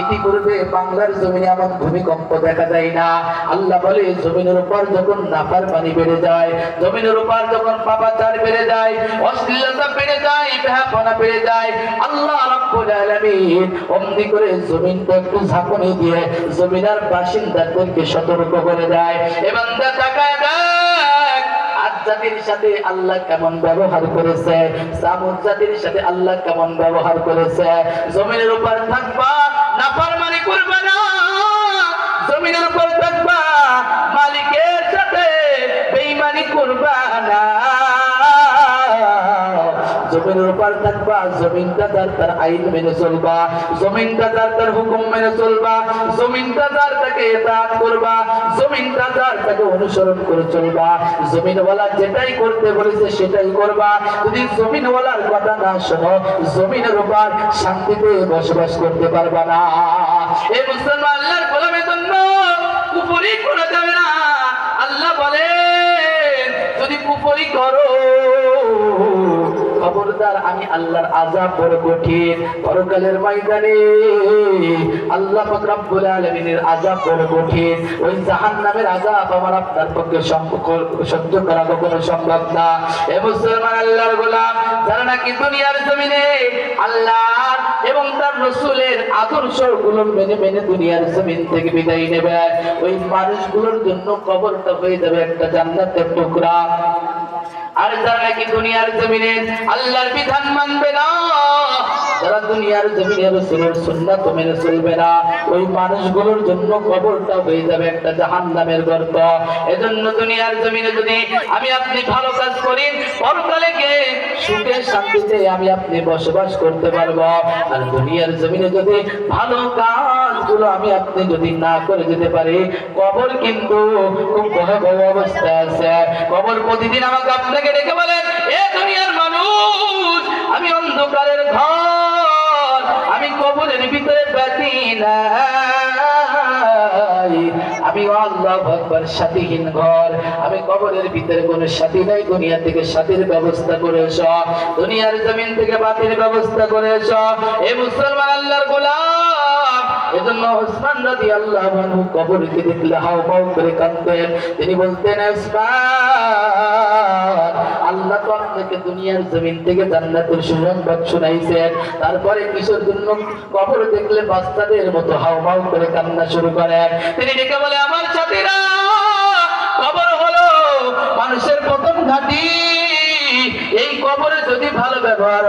ইতিপূর্বে বাংলার জমিনে এমন ভূমিকম্প দেখা যায় না। আল্লাহ বলে, জমিনের উপর যখন নাফার পানি বেড়ে যায়, জমিনের উপর যখন বেড়ে যায়, অশ্লীলতা বেড়ে যায় বেড়ে যায়, আল্লাহ রাব্বুল আলামিন অমনি করে জমিনটা একটু ঝাঁকুনি দিয়ে জমিনার বাসিন্দাদেরকে সতর্ক করে দেয়। এবং জাতির সাথে আল্লাহ কেমন ব্যবহার করেছে, সামুদ জাতির সাথে আল্লাহ কেমন ব্যবহার করেছে, জমিনের উপর থাকবা নাফরমানি করবে না। জমিনের উপর থাকবা জমিনটা তার আইন মেনে চলবা তার হুকুম মেনে চলবা তাকে করবা তাকে অনুসরণ করে চলবা, জমিনওয়ালা যেটাই করতে বলেছে সেটাই করবা। যদি জমিনওয়ালার কথা না শোনো, জমিনের উপর শান্তিতে বসবাস করতে পারবা না। এই মুসলমান, আল্লাহর গোলামের জন্য কুপুরি করা যাবে না। আল্লাহ বলেন, যদি কুপুরি করো খবরদার আমি আল্লাহর আজাব বড় কঠিন। পরকালের ময়দানে আল্লাহ রব্বুল আলামিনের আজাব বড় কঠিন। ওই জাহান্নামের আজাব আমার আপনার পক্ষে সহ্য করা কখনো সম্ভব না। এ মুসলমান আল্লাহর গোলাম, যারা নাকি দুনিয়ার জমিনে আল্লাহ এবং তার রসুলের আদর্শগুলো মেনে মেনে দুনিয়ার জমিন থেকে বিদায় নেবে। ওই মানুষগুলোর জন্য কবরটা হয়ে যাবে একটা জান্নাতের টুকরা। আর যারা কি দুনিয়ার জমিনে আল্লাহর বিধান মানবে না যারা দুনিয়ার জমিনে রসুলের সুন্নাত মেনে চলবে না, ওই মানুষগুলোর জন্য কবরটা হয়ে যাবে একটা জাহান্নামের গর্ত। এজন্য দুনিয়ার জমিনে যদি আমি আপনি ভালো কাজ করি পরকালে গিয়ে সুখে শান্তিতে আমি আপনি বসবাস করতে পারব। আর দুনিয়ার জমিনে যদি ভালো কাজগুলো আমি আপনি যদি না করে যেতে পারি, কবর কিন্তু খুব ভয়াবহ অবস্থায় আছে। কবর প্রতিদিন আমাকে আপনাকে ডেকে বলেন, এ দুনিয়ার মানুষ, আমি অন্ধকারের ঘর কবরের ভিতরে ব্যাতি নাই। আমি আল্লাহ ভগবান সাথীহীন ঘর। আমি কবরের ভিতরে কোনো সাথী নাই, দুনিয়া থেকে সাথীর ব্যবস্থা করেছ। দুনিয়ার জমিন থেকে বাতির ব্যবস্থা করেছ। এ মুসলমান আল্লাহর গোলাম। এজন্য ওসমান মানু দেখলে করে কাঁদতেন তিনি বলতেন আল্লাহ তো আপনাকে দুনিয়ার জমিন থেকে জান্নাতের সুসংবাদ শুনাইছেন। তারপরে কিশোর জন্য কবর দেখলে বাচ্চাদের মতো হাও মাও করে কান্না শুরু করেন। তিনি ডেকে বলে, আমার সাথীরা, কবর হলো মানুষের প্রথম ঘাটি। এই কবরে যদি ভালো ব্যবহার